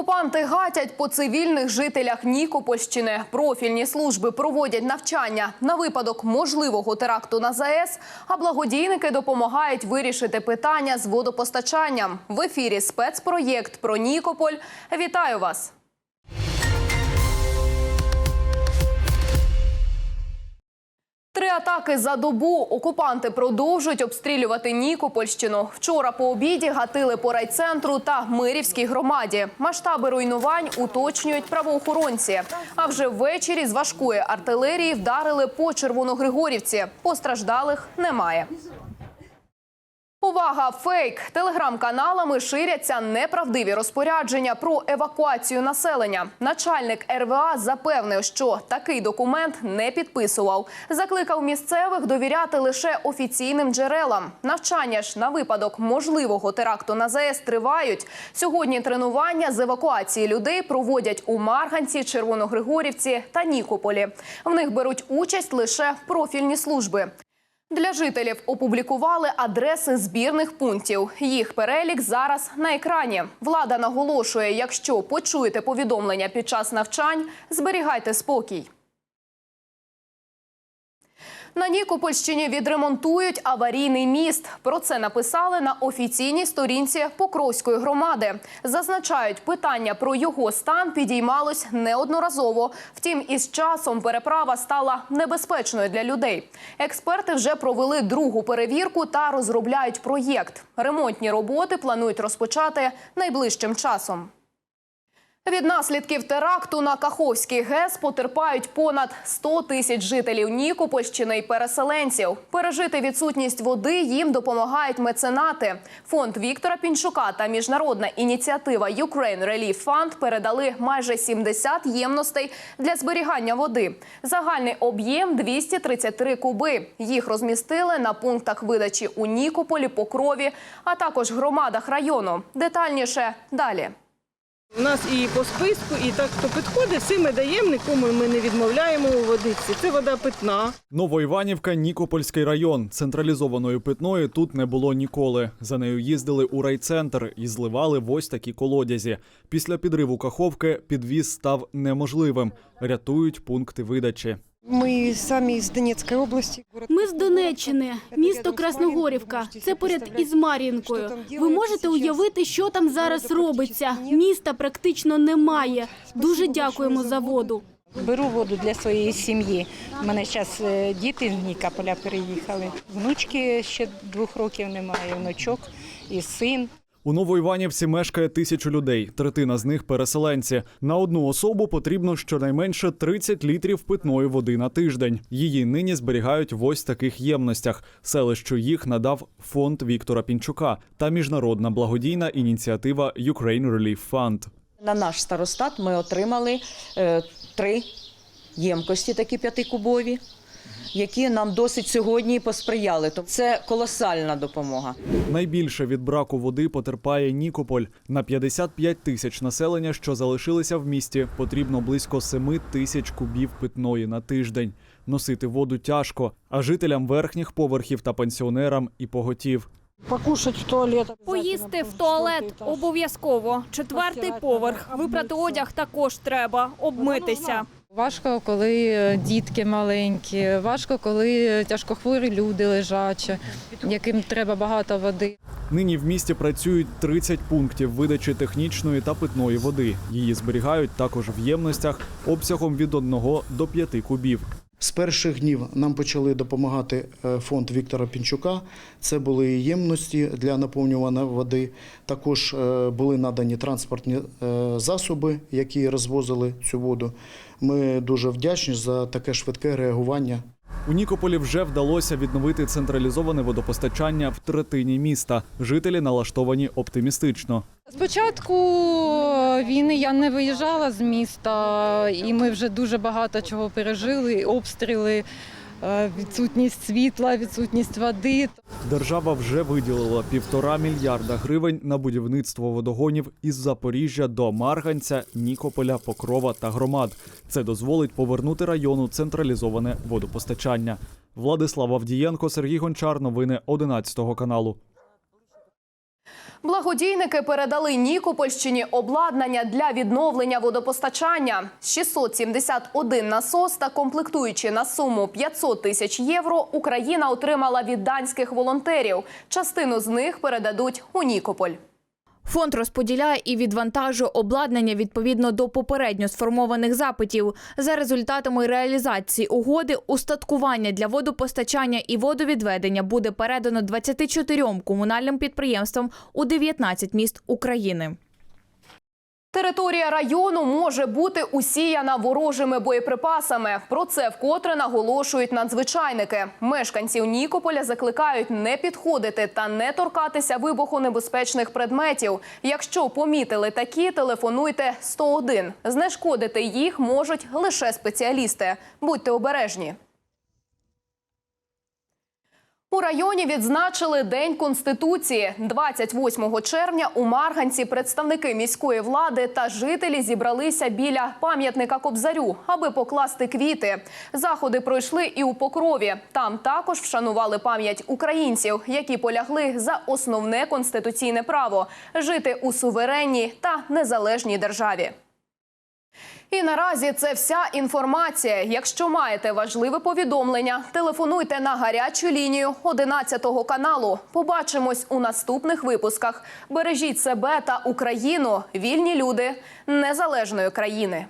Окупанти гатять по цивільних жителях Нікопольщини. Профільні служби проводять навчання на випадок можливого теракту на ЗАЕС, а благодійники допомагають вирішити питання з водопостачанням. В ефірі спецпроєкт про Нікополь. Вітаю вас! Атаки за добу. Окупанти продовжують обстрілювати Нікопольщину. Вчора по обіді гатили по райцентру та Мирівській громаді. Масштаби руйнувань уточнюють правоохоронці. А вже ввечері з важкої артилерії вдарили по Червоногригорівці. Постраждалих немає. Увага! Фейк! Телеграм-каналами ширяться неправдиві розпорядження про евакуацію населення. Начальник РВА запевнив, що такий документ не підписував. Закликав місцевих довіряти лише офіційним джерелам. Навчання ж на випадок можливого теракту на ЗАЕС тривають. Сьогодні тренування з евакуації людей проводять у Марганці, Червоногригорівці та Нікополі. В них беруть участь лише профільні служби. Для жителів опублікували адреси збірних пунктів. Їх перелік зараз на екрані. Влада наголошує, якщо почуєте повідомлення під час навчань, зберігайте спокій. На Нікопольщині відремонтують аварійний міст. Про це написали на офіційній сторінці Покровської громади. Зазначають, питання про його стан підіймалось неодноразово. Втім, із часом переправа стала небезпечною для людей. Експерти вже провели другу перевірку та розробляють проєкт. Ремонтні роботи планують розпочати найближчим часом. Від наслідків теракту на Каховський ГЕС потерпають понад 100 тисяч жителів Нікопольщини і переселенців. Пережити відсутність води їм допомагають меценати. Фонд Віктора Пінчука та міжнародна ініціатива Ukraine Relief Fund передали майже 70 ємностей для зберігання води. Загальний об'єм 233 куби. Їх розмістили на пунктах видачі у Нікополі, Покрові, а також громадах району. Детальніше далі. У нас і по списку, і так, хто підходить, всі ми даємо, нікому ми не відмовляємо у водиці. Це вода питна. Новоіванівка, Нікопольський район. Централізованої питної тут не було ніколи. За нею їздили у райцентр і зливали в ось такі колодязі. Після підриву каховки підвіз став неможливим. Рятують пункти видачі. Ми самі з Донецької області. Ми з Донеччини, місто Красногорівка. Це поряд із Мар'їнкою. Ви можете уявити, що там зараз робиться? Міста практично немає. Дуже дякуємо за воду. Беру воду для своєї сім'ї. У мене зараз діти з Нікополя переїхали. Внучки ще двох років немає, внучок і син. У Новоіванівці мешкає тисячу людей. Третина з них переселенці. На одну особу потрібно щонайменше 30 літрів питної води на тиждень. Її нині зберігають в ось таких ємностях. Селищу їх надав фонд Віктора Пінчука та міжнародна благодійна ініціатива Ukraine Relief Fund. На наш старостат ми отримали е, три ємкості, такі п'ятикубові, які нам досить сьогодні посприяли. Тобто це колосальна допомога. Найбільше від браку води потерпає Нікополь. На 55 тисяч населення, що залишилися в місті, потрібно близько 7 тисяч кубів питної на тиждень. Носити воду тяжко, а жителям верхніх поверхів та пенсіонерам і поготів. Покушать в туалет. Поїсти в туалет обов'язково. Четвертий поверх. Випрати одяг також треба. Обмитися. Важко, коли е, дітки маленькі, важко, коли тяжкохворі люди лежачі, яким треба багато води. Нині в місті працюють 30 пунктів видачі технічної та питної води. Її зберігають також в ємностях обсягом від 1 до 5 кубів. З перших днів нам почали допомагати е, фонд Віктора Пінчука. Це були ємності для наповнювання води. Також е, були надані транспортні е, засоби, які розвозили цю воду. Ми дуже вдячні за таке швидке реагування. У Нікополі вже вдалося відновити централізоване водопостачання в третині міста. Жителі налаштовані оптимістично. Спочатку війни я не виїжджала з міста, і ми вже дуже багато чого пережили: обстріли, е, відсутність світла, відсутність води. Держава вже виділила півтора мільярда гривень на будівництво водогонів із Запоріжжя до Марганця, Нікополя, Покрова та громад. Це дозволить повернути району централізоване водопостачання. Владислав Авдієнко, Сергій Гончар. Новини 11 каналу. Благодійники передали Нікопольщині обладнання для відновлення водопостачання. 671 насос та комплектуючі на суму 500 тисяч євро Україна отримала від данських волонтерів. Частину з них передадуть у Нікополь. Фонд розподіляє і відвантажує обладнання відповідно до попередньо сформованих запитів. За результатами реалізації угоди устаткування для водопостачання і водовідведення буде передано 24 комунальним підприємствам у 19 міст України. Територія району може бути усіяна ворожими боєприпасами. Про це вкотре наголошують надзвичайники. Мешканців Нікополя закликають не підходити та не торкатися вибухонебезпечних предметів. Якщо помітили такі, телефонуйте 101. Знешкодити їх можуть лише спеціалісти. Будьте обережні. У районі відзначили День Конституції. 28 червня у Марганці представники міської влади та жителі зібралися біля пам'ятника Кобзарю, аби покласти квіти. Заходи пройшли і у Покрові. Там також вшанували пам'ять українців, які полягли за основне конституційне право жити у суверенній та незалежній державі. І наразі це вся інформація. Якщо маєте важливе повідомлення, телефонуйте на гарячу лінію 11 каналу. Побачимось у наступних випусках. Бережіть себе та Україну, вільні люди незалежної країни.